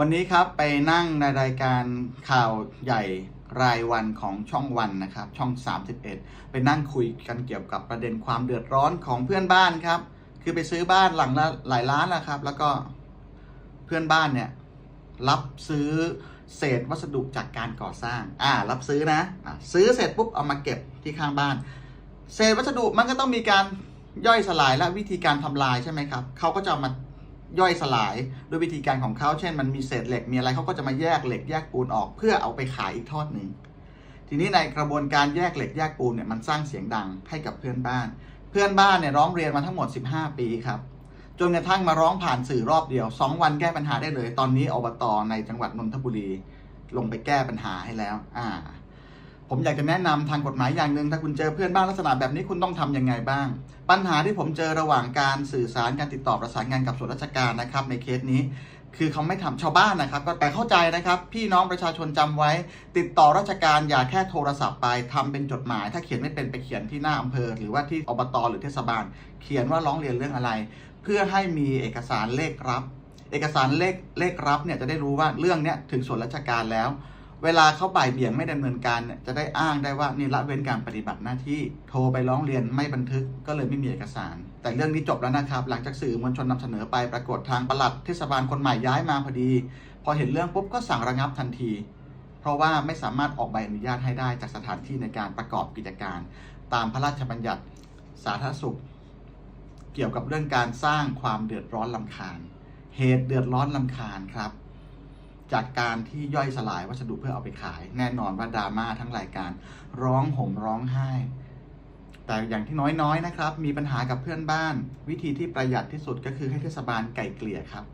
วันนี้ครับไปนั่งในรายการข่าวใหญ่รายวันของช่องวันนะครับ ช่อง 31 ไปนั่งคุยกันเกี่ยวกับประเด็นความเดือดร้อนของเพื่อนบ้านครับ คือไปซื้อบ้านหลังละหลายล้านนะครับ แล้วก็เพื่อนบ้านเนี่ยรับซื้อเศษวัสดุจากการก่อสร้าง อ่า รับซื้อนะอะซื้อเสร็จปุ๊บเอามาเก็บที่ข้างบ้าน เศษวัสดุมันก็ต้องมีการย่อยสลายและวิธีการทำลายใช่ไหมครับเขาก็จะมา ย่อยสลายด้วยวิธีการของเขาเช่น มันมีเศษเหล็กมีอะไรเขาก็จะมาแยกเหล็กแยกปูนออกเพื่อเอาไปขายอีกทอดหนึ่งทีนี้ในกระบวนการแยกเหล็กแยกปูนเนี่ยมันสร้างเสียงดังให้กับเพื่อนบ้าน เพื่อนบ้านเนี่ยร้องเรียนมาทั้งหมด 15 ปีครับจนกระทั่งมาร้องผ่านสื่อรอบเดียว 2 วันแก้ปัญหาได้เลย ตอนนี้อบตในจังหวัดนนทบุรี ลงไปแก้ปัญหาให้แล้ว อ่า ผมอยากจะแนะนำทางกฎหมายอย่างหนึ่งถ้าคุณเจอเพื่อนบ้านลักษณะแบบนี้คุณต้องทำยังไงบ้าง ปัญหาที่ผมเจอระหว่างการสื่อสารการติดต่อประสานงานกับส่วนราชการนะครับ ในเคสนี้ คือเขาไม่ทำชาวบ้านนะครับ ก็แต่เข้าใจนะครับ พี่น้องประชาชนจำไว้ ติดต่อราชการอย่าแค่โทรศัพท์ไปทำเป็นจดหมาย ถ้าเขียนไม่เป็นไปเขียนที่หน้าอำเภอ หรือว่าที่อบตหรือเทศบาล เขียนว่าร้องเรียนเรื่องอะไร เพื่อให้มีเอกสารเลขรับ เอกสารเลขเลขรับเนี่ยจะได้รู้ว่าเรื่องเนี้ยถึงส่วนราชการแล้ว เวลาเขาบ่ายเบี่ยงไม่ดำเนินการเนี่ยจะได้อ้างได้ว่านี่ละเว้นการปฏิบัติหน้าที่โทรไปร้องเรียนไม่บันทึกก็เลยไม่มีเอกสาร แต่เรื่องนี้จบแล้วนะครับ หลังจากสื่อมวลชนนำเสนอไปปรากฏทางปลัดเทศบาลคนใหม่ย้ายมาพอดี พอเห็นเรื่องปุ๊บก็สั่งระงับทันที เพราะว่าไม่สามารถออกใบอนุญาตให้ได้จากสถานที่ในการประกอบกิจการ ตามพระราชบัญญัติสาธารณสุข เกี่ยวกับเรื่องการสร้างความเดือดร้อนลำคาญ เหตุเดือดร้อนลำคาญครับ จากการที่ย่อยสลายวัสดุเพื่อเอาไปขาย แน่นอนว่าดราม่าทั้งรายการ ร้องห่มร้องไห้ แต่อย่างที่น้อยๆนะครับ มีปัญหากับเพื่อนบ้าน วิธีที่ประหยัดที่สุดก็คือให้เทศบาลไก่เกลี่ยครับ